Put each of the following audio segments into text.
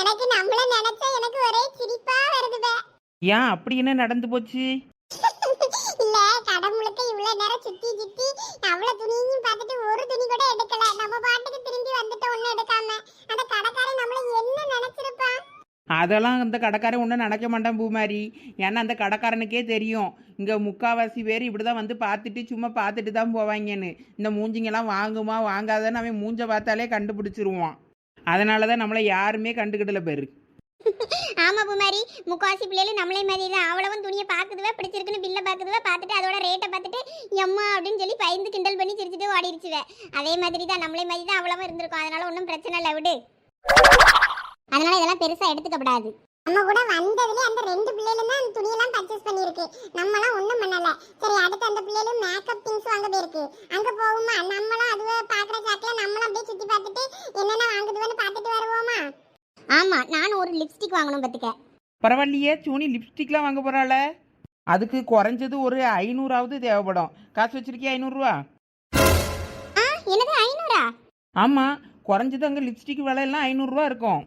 எனக்கு நம்மள நினைச்சா எனக்கு ஒரே சிரிப்பா வருது பே. ஏன் அப்படி என்ன நடந்து போச்சு? இல்ல கடை முழுக்க இவ்வளவு நேரம் சுத்தி சுத்தி அவ்வளவு துணியும் பார்த்துட்டு ஒரு துணி கூட எடுக்கல. நம்ம பாட்டுக்கு திரும்பி வந்துட்டு ஒண்ணு எடுக்காம. அந்த கடைக்காரன் நம்மள என்ன நினைச்சிருப்பான் அதெல்லாம் அந்த கடைக்காரன் ஒன்றும் நினைக்க மாட்டான் பூமாரி. ஏன்னா அந்த கடைக்காரனுக்கே தெரியும். இங்கே முக்காவாசி பேர் இப்படி தான் வந்து பார்த்துட்டு சும்மா பார்த்துட்டு தான் போவாங்கன்னு. இந்த மூஞ்சிங்கெல்லாம் வாங்குமா வாங்காதன்னு அவன் மூஞ்ச பார்த்தாலே கண்டுபிடிச்சிருவான். அதனால தான் நம்மளை யாருமே கண்டுக்கிடல பேர். ஆமா பூமாரி முக்காசி பிள்ளைகள் நம்மளே மாதிரி தான். அவ்வளவும் துணியை பாக்குதுவா பிடிச்சிருக்குன்னு பில்ல பாக்குதுவா பார்த்துட்டு அதோட ரேட்டை பார்த்துட்டு எம்மா அப்படின்னு சொல்லி பயந்து கிண்டல் பண்ணி சிரிச்சுட்டு ஓடிடுச்சுவே. அதே மாதிரி தான் நம்மளே மாதிரி தான் அவ்வளவும் இருந்திருக்கும். அதனால ஒன்றும் பிரச்சனை இல்லை விடு. அதனால இதெல்லாம் பெருசா எடுத்துக்கப்படாது நம்ம கூட வந்ததுல அந்த ரெண்டு பிள்ளைகளும் தான் துணியெல்லாம் பர்ச்சேஸ் பண்ணிருக்கு நம்மலாம் ஒண்ணும் பண்ணல. சரி அடுத்து அந்த பிள்ளைகளும் மேக்கப் திங்ஸ் வாங்க போயிருக்கு. அங்க போகுமா? நம்மளும் அதுவே பாக்குற சாக்கில நம்மளும் அப்படியே சுத்தி பார்த்துட்டு என்னென்ன வாங்குதுன்னு பார்த்துட்டு வருவோமா? ஆமா நானும் ஒரு லிப்ஸ்டிக் வாங்கணும் பத்துக்க பரவாயில்லையே சூனி லிப்ஸ்டிக்லாம் வாங்க போகிறாள அதுக்கு குறைஞ்சது ஒரு ஐநூறாவது தேவைப்படும். காசு வச்சிருக்கியா ஐநூறுரூவா? ஆ என்னது ஐநூறா? ஆமாம் குறைஞ்சது அங்கே லிப்ஸ்டிக் விலையெல்லாம் ஐநூறுரூவா இருக்கும்.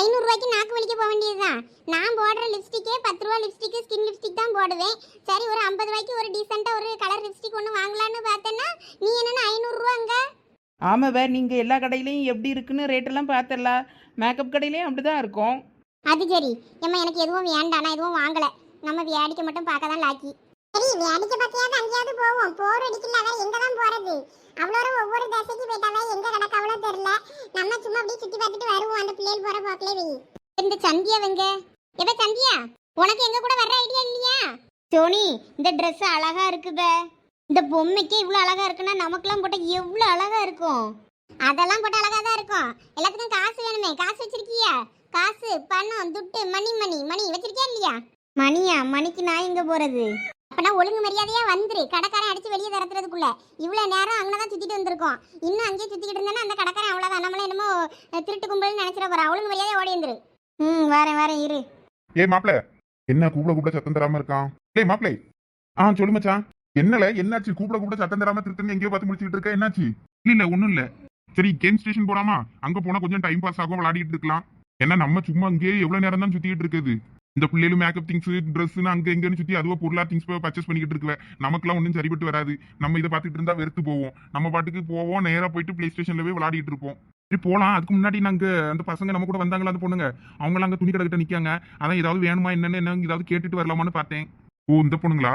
ஐநூறு ரூபாய்க்கு நாக்கு வலிக்க போக வேண்டியதுதான். நான் போடுற லிப்ஸ்டிக்கே பத்து ரூபா லிப்ஸ்டிக் ஸ்கின் லிப்ஸ்டிக் தான் போடுவேன். சரி ஒரு ஐம்பது ரூபாய்க்கு ஒரு டீசெண்டா ஒரு கலர் லிப்ஸ்டிக் ஒன்று வாங்கலாம்னு பார்த்தேன்னா நீ என்னன்னா ஐநூறுரூவாங்க ஆமாம் வே நீங்கள் எல்லா கடையிலையும் எப்படி இருக்குன்னு ரேட்டெல்லாம் பார்த்தல மேக்கப் கடையிலையும் அப்படி தான் இருக்கும். அது சரி. ஏம்மா எனக்கு எதுவும் வேண்டாம். நான் எதுவும் வாங்கல. நம்ம வேடிக்கை மட்டும் பார்க்க தான் லாக்கி சரி வேடிக்கை பார்த்தியாவது அங்கேயாவது போவோம். போர் அடிக்கல வேற எங்க தான் போறது அவ்வளோ ஒவ்வொரு தசைக்கு போயிட்டாவே எங்க கிடக்க அவ்வளோ தெரியல. நம்ம சும்மா அப்படியே சுத்தி பார்த்துட்டு வருவோம் அந்த பிள்ளைகள் போற போக்கிலே வை இந்த சந்தியா வெங்க. எப்ப சந்தியா? உனக்கு எங்க கூட வர ஐடியா இல்லையா? சோனி இந்த Dress அழகா இருக்குபே இந்த பொம்மைக்கே இவ்வளோ அழகா இருக்குன்னா நமக்கெல்லாம் போட்டால் எவ்வளோ அழகா இருக்கும்? அதெல்லாம் போட்டு அழகா தான் இருக்கும். எல்லாத்துக்கும் காசு வேணுமே. காசு வச்சிருக்கியா? காசு பணம் துட்டு மணி மணி. மணி வச்சிருக்கியா இல்லையா? மணியா? மணிக்கு நான் எங்க போகிறது அப்பனா ஒழுங்கு மரியாதையா வந்துரு. கடைக்காரன் அடிச்சு வெளியே தரத்துறதுக்குள்ள இவ்வளவு நேரம் அங்கதான் சுத்திட்டு வந்திருக்கோம். இன்னும் அங்கேயே சுத்திக்கிட்டு இருந்தேன்னா அந்த கடைக்காரன் அவ்வளவுதான். நம்மள என்னமோ திருட்டு கும்பல்னு நினைச்சிட போறான் ஒழுங்கு மரியாதையா ஓடி வந்துரு. ம் வரேன் வரேன் இரு. ஏ மாப்ள என்ன கூப்பிட கூப்பிட சத்தம் தராம இருக்கான்? ஏய் மாப்ளை ஆ சொல்லு மச்சான். என்னல? என்னாச்சு? கூப்பிட கூப்பிட சத்தம் தராம திருத்தங்க எங்கேயோ பார்த்து முடிச்சிட்டு இருக்க? என்னாச்சு? இல்ல இல்ல ஒண்ணும் இல்ல. சரி கேம் ஸ்டேஷன் போலாமா? அங்க போனா கொஞ்சம் டைம் பாஸ் ஆகும். விளையாடிட்டு இருக்கலாம். ஏன்னா நம்ம சும்மா அங்கேயே எவ்வளவு நேரம் தான் சுத்திட்டு இருக்குது இந்த பிள்ளைகளும் மேக்கப் திங்ஸ் ட்ரெஸ்னு அங்க எங்கன்னு சுத்தி அதுவா பொருளா திங்ஸ் பர்ச்சேஸ் பண்ணிக்கிட்டு இருக்குவ நமக்குலாம் ஒன்றும் சரிபட்டு வராது. நம்ம இதை பார்த்துட்டு இருந்தா வெறுத்து போவோம். நம்ம பாட்டுக்கு போவோம் நேரா போயிட்டு பிளே ஸ்டேஷன்ல போய் விளையாடிட்டு இருப்போம். சரி போலாம். அதுக்கு முன்னாடி நாங்க அந்த பசங்க நம்ம கூட வந்தாங்களா அந்த பொண்ணுங்க? அவங்களாம் அங்க துணி கிட்ட நிக்காங்க. அதான் ஏதாவது வேணுமா என்னன்னு என்ன ஏதாவது கேட்டுட்டு வரலாமான்னு பார்த்தேன். ஓ இந்த பொண்ணுங்களா?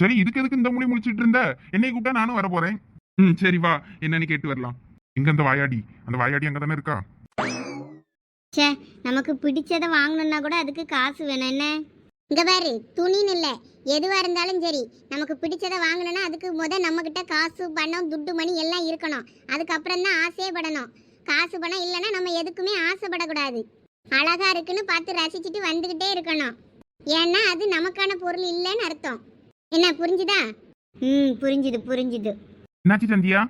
சரி இதுக்கு எதுக்கு இந்த மொழி முடிச்சிட்டு இருந்த? என்னை கூப்பிட்டா நானும் வர போறேன் ம் சரி வா. என்னன்னு கேட்டு வரலாம். எங்க அந்த வாயாடி? அந்த வாயாடி அங்கே தானே இருக்கா? சே நமக்கு பிடிச்சதை வாங்கணும்னா கூட அதுக்கு காசு வேணும். என்ன? இங்கே பாரு துணின்னு இல்லை. எதுவாக இருந்தாலும் சரி நமக்கு பிடிச்சதை வாங்கணும்னா அதுக்கு முத நம்மக்கிட்ட காசு பணம் துட்டு மணி எல்லாம் இருக்கணும். அதுக்கப்புறம் தான் ஆசையே படணும் காசு பணம் இல்லைன்னா நம்ம எதுக்குமே ஆசைப்படக்கூடாது. அழகா இருக்குன்னு பார்த்து ரசிச்சுட்டு வந்துக்கிட்டே இருக்கணும். ஏன்னா அது நமக்கான பொருள் இல்லைன்னு அர்த்தம். என்ன புரிஞ்சுதா? ம் புரிஞ்சுது புரிஞ்சுது. என்னாச்சு சந்தியா?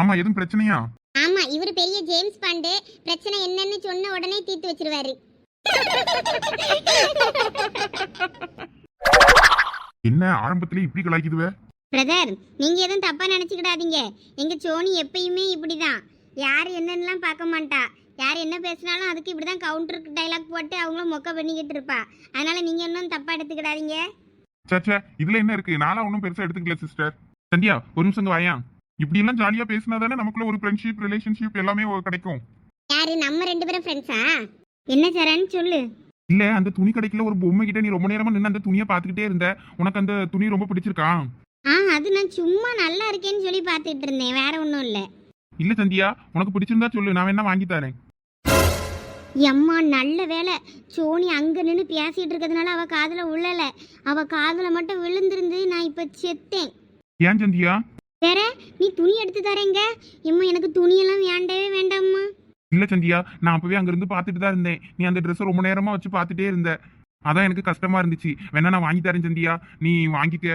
ஆமா எதுவும் பிரச்சனையா? இவர் பெரிய ஜேம்ஸ் பாண்டு. பிரச்சனை என்னன்னு சொன்ன உடனே தீர்த்து வச்சிருவாரு. என்ன ஆரம்பத்திலே இப்படி கலாய்க்குதுவே? பிரதர் நீங்க எதுவும் தப்பா நினைச்சுக்கிடாதீங்க. எங்க சோனி எப்பயுமே இப்படிதான். யார் என்னன்னுலாம் பார்க்க மாட்டா. யார் என்ன பேசினாலும் அதுக்கு இப்படிதான் கவுண்டருக்கு டைலாக் போட்டு அவங்களும் மொக்க பண்ணிக்கிட்டு இருப்பா. அதனால நீங்க இன்னும் தப்பா எடுத்துக்கிடாதீங்க. சச்சா இதுல என்ன இருக்கு? நானும் ஒன்றும் பெருசா எடுத்துக்கல சிஸ்டர் சந்தியா ஒரு நிமிஷம் வாயா. இப்படி எல்லாம் ஜாலியா பேசினா தானே நமக்குள்ள ஒரு ஃப்ரெண்ட்ஷிப் ரிலேஷன்ஷிப் எல்லாமே கிடைக்கும். யாரு நம்ம ரெண்டு பேரும் ஃப்ரெண்ட்ஸா என்ன சரண் சொல்லு. இல்ல அந்த துணி கடைக்குள்ள ஒரு பொம்மை கிட்ட நீ ரொம்ப நேரமா நின்று அந்த துணியை பார்த்துக்கிட்டே இருந்த. உனக்கு அந்த துணி ரொம்ப பிடிச்சிருக்கா? ஆ அது நான் சும்மா நல்லா இருக்கேன்னு சொல்லி பார்த்துட்டு இருந்தேன். வேற ஒன்றும் இல்லை. இல்ல சந்தியா உனக்கு பிடிச்சிருந்தா சொல்லு. நான் வேணா வாங்கி தரேன். எம்மா நல்ல வேலை சோனி அங்க நின்று பேசிட்டு இருக்கிறதுனால அவ காதுல உள்ளல அவ காதுல மட்டும் விழுந்திருந்து நான் இப்ப செத்தேன். ஏன் சந்தியா? வேற நீ துணி எடுத்து தரேங்க. எம்மா எனக்கு துணியெல்லாம் வேண்டவே வேண்டாம்மா. இல்ல சந்தியா நான் அப்பவே அங்க இருந்து பார்த்துட்டு தான் இருந்தேன். நீ அந்த ட்ரெஸ் ரொம்ப நேரமா வச்சு பார்த்துட்டே இருந்த. அதான் எனக்கு கஷ்டமா இருந்துச்சு. வேணா நான் வாங்கி தரேன் சந்தியா. நீ வாங்கிக்க.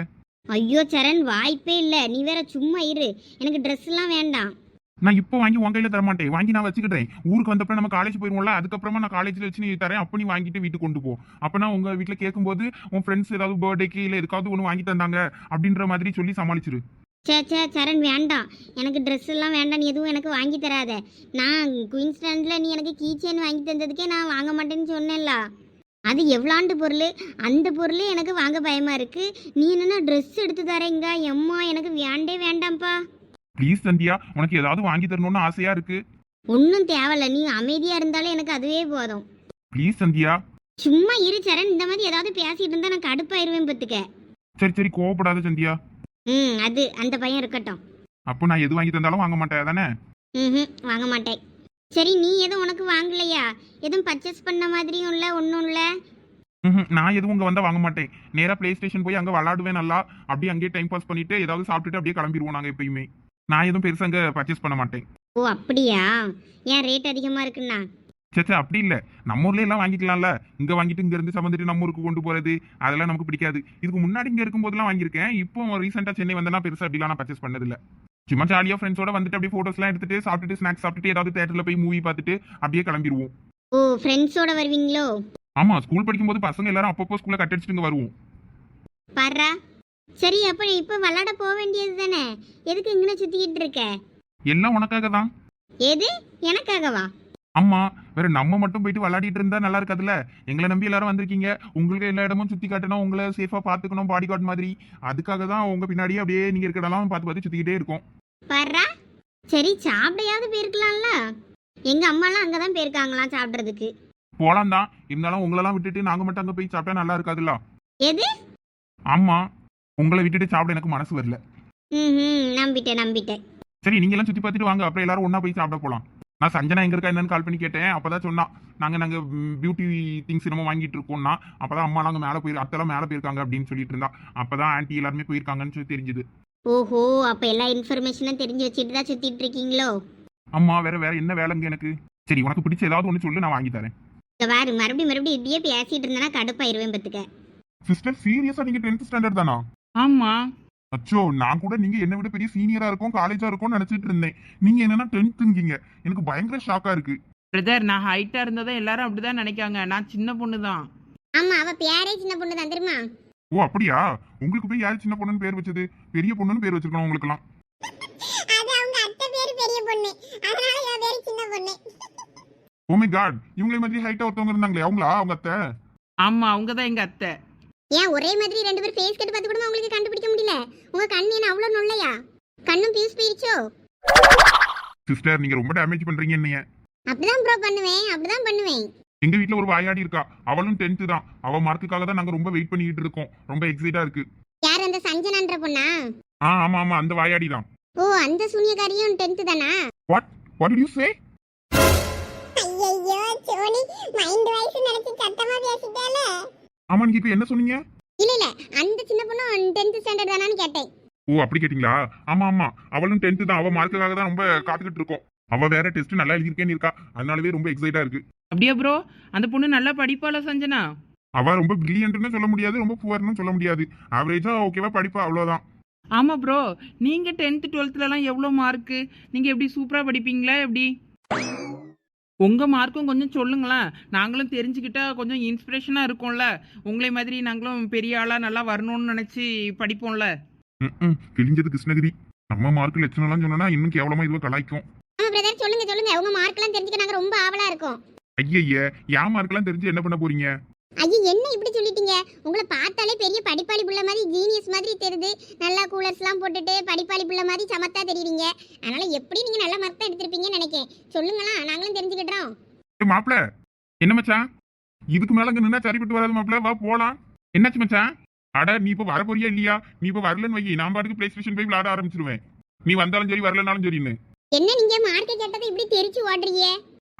ஐயோ சரண் வாய்ப்பே இல்ல. நீ வேற சும்மா இரு. எனக்கு Dress எல்லாம் வேண்டாம். நான் இப்போ வாங்கி உன் கையில தர மாட்டேன் வாங்கி நான் வச்சுக்கிட்டேன் ஊருக்கு வந்தப்ப நம்ம காலேஜ் போயிருவோம்ல அதுக்கப்புறமா நான் காலேஜ்ல வச்சு நீ தரேன். அப்போ நீ வாங்கிட்டு வீட்டுக்கு கொண்டு போ. அப்பனா உங்க வீட்டுல கேட்கும்போது உன் ஃப்ரெண்ட்ஸ் ஏதாவது பர்த்டேக்கு இல்ல எதுக்காவது ஒன்று வாங்கி தந்தாங்க அப்படின்ற மாதிரி சொல்லி சமாளிச்சிரு. சே சே சரண் வேண்டாம். எனக்கு ட்ரெஸ் எல்லாம் வேண்டாம். நீ எதுவும் எனக்கு வாங்கி தராத. நான் குயின்ஸ்டாண்டில் நீ எனக்கு கீ செயின் வாங்கி தந்ததுக்கே நான் வாங்க மாட்டேன்னு சொன்னேன்ல. அது எவ்வளாண்டு பொருள்? அந்த பொருள் எனக்கு வாங்க பயமா இருக்கு. நீ என்னன்னா ட்ரெஸ் எடுத்து தரேங்க. எம்மா எனக்கு வேண்டே வேண்டாம்ப்பா. ப்ளீஸ் சந்தியா உனக்கு ஏதாவது வாங்கி தரணும்னு ஆசையா இருக்கு? ஒன்றும் தேவையில்ல. நீ அமைதியா இருந்தாலே எனக்கு அதுவே போதும். ப்ளீஸ் சந்தியா. சும்மா இரு சரண். இந்த மாதிரி ஏதாவது பேசிட்டு இருந்தா நான் கடுப்பாயிருவேன் பத்துக்க. சரி சரி கோவப்படாத சந்தியா. ம் அது அந்த பையன் இருக்கட்டும். அப்போ நான் எது வாங்கி தந்தாலும் வாங்க மாட்டேன் தானே ம் வாங்க மாட்டேன். சரி நீ எதுவும் உனக்கு வாங்கலையா? எதுவும் பர்ச்சேஸ் பண்ண மாதிரியும் இல்லை ஒன்றும் இல்லை? ம்ஹும், நான் எதுவும் இங்க வந்தா வாங்க மாட்டேன். நேரா பிளே ஸ்டேஷன் போய் அங்க விளாடுவேன் நல்லா. அப்படியே அங்கேயே டைம் பாஸ் பண்ணிட்டு ஏதாவது சாப்பிட்டுட்டு அப்படியே கிளம்பிடுவோம் நாங்க எப்பயுமே. நான் எதுவும் பெருசா அங்க பர்ச்சேஸ் பண்ண மாட்டேன். ஓ அப்படியா? ஏன் ரேட் அதிகமாக இருக்குண்ணா சே சே, அப்படி இல்ல. நம்ம ஊர்ல எல்லாம் வாங்கிக்கலாம்ல. இங்க வாங்கிட்டு இங்க இருந்து சமந்துட்டு நம்ம ஊருக்கு கொண்டு போறது அதெல்லாம் நமக்கு பிடிக்காது. இதுக்கு முன்னாடி இங்க இருக்கும்போதெல்லாம் வாங்கியிருக்கேன். இப்போ ரீசெண்டா சென்னை வந்தனா பெருசா அப்படிலாம் நான் பர்ச்சேஸ் பண்ணது இல்ல சும்மா ஜாலியா ஃப்ரெண்ட்ஸோட வந்துட்டு அப்படியே போட்டோஸ் எல்லாம் எடுத்துட்டு சாப்பிட்டுட்டு ஸ்நாக்ஸ் சாப்பிட்டுட்டு ஏதாவது தேட்டர்ல போய் மூவி பார்த்துட்டு அப்படியே கிளம்பிடுவோம் ஓ ஃப்ரெண்ட்ஸோட வருவீங்களோ? ஆமா ஸ்கூல் படிக்கும்போது பசங்க எல்லாரும் அப்பப்போ ஸ்கூல்ல கட் அடிச்சுட்டு வருவோம். பாரா? சரி அப்போ நீ இப்போ விளாட போக வேண்டியது தானே? எதுக்கு இங்கே சுற்றிக்கிட்டு இருக்க? எல்லாம் உனக்காக தான் எது? எனக்காகவா? ஆமா வேற நம்ம மட்டும் போயிட்டு விளையாடிட்டு இருந்தா நல்லா இருக்காதுல்ல? எங்களை நம்பி எல்லாரும் வந்திருக்கீங்க. உங்களுக்கு எல்லா இடமும் சுத்தி காட்டணும் உங்களை சேஃபா பாத்துக்கணும் பாடி கார்டு மாதிரி. அதுக்காக தான் உங்க பின்னாடியே அப்படியே நீங்க இருக்கிற இடம்லாம் பார்த்து பார்த்து சுத்திக்கிட்டே இருக்கோம். பாரா சரி சாப்பிடையாவது போயிருக்கலாம்ல? எங்க அம்மாலாம் அங்கே தான் போயிருக்காங்களாம் சாப்பிட்றதுக்கு? போலாம் தான். இருந்தாலும் உங்களெல்லாம் விட்டுட்டு நாங்க மட்டும் அங்க போய் சாப்பிட்டா நல்லா இருக்காதுல்ல? எது? ஆமா உங்களை விட்டுட்டு சாப்பிட எனக்கு மனசு வரல. ம் நம்பிட்டேன் நம்பிட்டேன். சரி நீங்க எல்லாம் சுத்தி பார்த்துட்டு வாங்க. அப்புறம் எல்லாரும் ஒண்ணா போய் சாப்பிட போலாம். நான் சஞ்சனா எங்க இருக்கா என்னன்னு கால் பண்ணி கேட்டேன். அப்பதான் சொன்னா நாங்க நாங்க பியூட்டி திங்ஸ் என்னமோ வாங்கிட்டு இருக்கோம்னா அப்பதான் அம்மா நாங்க மேல போய் அத்தெல்லாம் மேல போயிருக்காங்க அப்படின்னு சொல்லிட்டு இருந்தா. அப்பதான் ஆன்ட்டி எல்லாருமே போயிருக்காங்கன்னு சொல்லி தெரிஞ்சது. ஓஹோ அப்போ எல்லா இன்ஃபர்மேஷனும் தெரிஞ்சு வச்சுட்டு தான் சுற்றிட்டு இருக்கீங்களோ? அம்மா வேற வேற என்ன வேலைங்க எனக்கு? சரி உனக்கு பிடிச்ச ஏதாவது ஒன்று சொல்லு நான் வாங்கி தரேன். இங்க பாரு மறுபடியும் மறுபடியும் இப்படியே பேசிட்டு இருந்தேன்னா கடுப்பாயிருவேன் பத்துக்க. சிஸ்டர் சீரியஸா நீங்க டென்த் ஸ்டாண்டர்ட் தானா? ஆமா. அச்சோ நான் கூட நீங்க என்ன விட பெரிய சீனியரா இருக்கும் காலேஜா இருக்கும்னு நினைச்சிட்டு இருந்தேன். நீங்க என்னன்னா டென்த்துங்கீங்க எனக்கு பயங்கர ஷாக்கா இருக்கு. பிரதர் நான் ஹைட்டா இருந்ததை எல்லாரும் அப்படிதான் நினைக்காங்க. நான் சின்ன பொண்ணு தான் ஆமா அவ பேரே சின்ன பொண்ணு தான் தெரியுமா? ஓ அப்படியா? உங்களுக்கு போய் யார் சின்ன பொண்ணுன்னு பேர் வச்சது? பெரிய பொண்ணுன்னு பேர் வச்சிருக்கணும் உங்களுக்குலாம் அது அவங்க அத்தை பேரு பெரிய பொண்ணு. அதனால இவ பேரு சின்ன பொண்ணு. ஓ மை காட் இவங்களே மாதிரி ஹைட்டா ஒருத்தவங்க இருந்தாங்களே அவங்களா? அவங்க அத்தை? ஆமா அவங்க தான் எங்க அத்தை. ஏன் ஒரே மாதிரி ரெண்டு பேரும் ஃபேஸ் கட் பார்த்து கூட உங்களுக்கு கண்டுபிடிக்க முடியல? உங்க கண்ணு என்ன அவ்வளோ நொல்லையா கண்ணும் பியூஸ் போயிருச்சோ? சிஸ்டர் நீங்க ரொம்ப டேமேஜ் பண்றீங்க என்னைய. அப்படிதான் ப்ரோ பண்ணுவேன் அப்படிதான் பண்ணுவேன். எங்க வீட்ல ஒரு வாயாடி இருக்கா? அவளும் டென்த்து தான். அவ மார்க்குக்காக தான் நாங்க ரொம்ப வெயிட் பண்ணிட்டு இருக்கோம். ரொம்ப எக்ஸைட்டா இருக்கு. யார் அந்த சஞ்சனான்ற பொண்ணா? ஆ ஆமா ஆமா அந்த வாயாடி தான். ஓ அந்த சூனியக்காரியும் டென்த்து தானா? வாட் வாட் யூ சே ஐயோ சோனி மைண்ட் வாய்ஸ் நினைச்சு சத்தமா பேசிட்டால. ஆமா நீங்க இப்ப என்ன சொன்னீங்க? இல்ல இல்ல அந்த சின்ன பொண்ணும் டென்த் ஸ்டாண்டர்ட் தானான்னு கேட்டேன். ஓ அப்படி கேட்டிங்களா? ஆமா ஆமா. அவளும் டென்த்து தான். அவ மார்க்குக்காக தான் ரொம்ப காத்துக்கிட்டு இருக்கோம். அவ வேற டெஸ்ட் நல்லா எழுதியிருக்கேன்னு இருக்கா. அதனாலவே ரொம்ப எக்ஸைட்டா இருக்கு. அப்படியா ப்ரோ அந்த பொண்ணு நல்லா படிப்பாள சஞ்சனா? அவ ரொம்ப பிரில்லியன்ட்னு சொல்ல முடியாது ரொம்ப புவர்னு சொல்ல முடியாது. ஆவரேஜா ஓகேவா படிப்பா அவ்வளவுதான். ஆமா ப்ரோ நீங்க டென்த்து டுவெல்த்லலாம் எவ்வளோ மார்க்கு நீங்க எப்படி சூப்பரா படிப்பீங்களா எப்படி? உங்க மார்க்கும் கொஞ்சம் சொல்லுங்களேன். நாங்களும் தெரிஞ்சுக்கிட்டா கொஞ்சம் இன்ஸ்பிரேஷனா இருக்கும்ல. உங்களை மாதிரி நாங்களும் பெரிய ஆளா நல்லா வரணும்னு நினைச்சு படிப்போம்ல. ம் கிழிஞ்சது கிருஷ்ணகிரி. நம்ம மார்க் லட்சணம்லாம் சொன்னா இன்னும் கேவலமா இதுவா கலாய்க்கும். ஆமா பிரதர் சொல்லுங்க சொல்லுங்க. உங்க மார்க்லாம் தெரிஞ்சுக்க நாங்க ரொம்ப ஆவலா இருக்கோம். ஐயய்ய என் மார்க்லாம் தெரிஞ்சு என்ன பண்ண போறீங்க? ஐயோ என்ன இப்படி சொல்லிட்டீங்க? உங்களை பார்த்தாலே பெரிய படிப்பாளி புள்ள மாதிரி ஜீனியஸ் மாதிரி தெரியுது. நல்லா கூலர்ஸ்லாம் போட்டுட்டு படிப்பாளி புள்ள மாதிரி சமத்தா தெரியுறீங்க. அதனால எப்படி நீங்க நல்ல மார்க் தான் எடுத்திருப்பீங்கன்னு நினைக்கேன் சொல்லுங்களா நாங்களும் தெரிஞ்சுக்கிட்டோம் மாப்ள என்ன மச்சான்? இதுக்கு மேல அங்க நின்னா சரிப்பட்டு வராது மாப்ள வா போலாம். என்னாச்சு மச்சான்? அட நீ இப்ப வர போறியா இல்லையா? நீ இப்ப வரலன்னு வை. நான் பாட்டுக்கு பிளே ஸ்டேஷன் போய் விளையாட ஆரம்பிச்சிருவேன். நீ வந்தாலும் சரி வரலனாலும் சரின்னு. என்ன நீங்க மார்க்கை கேட்டதை இப்படி தெரிச்சு ஓடுறீங்க?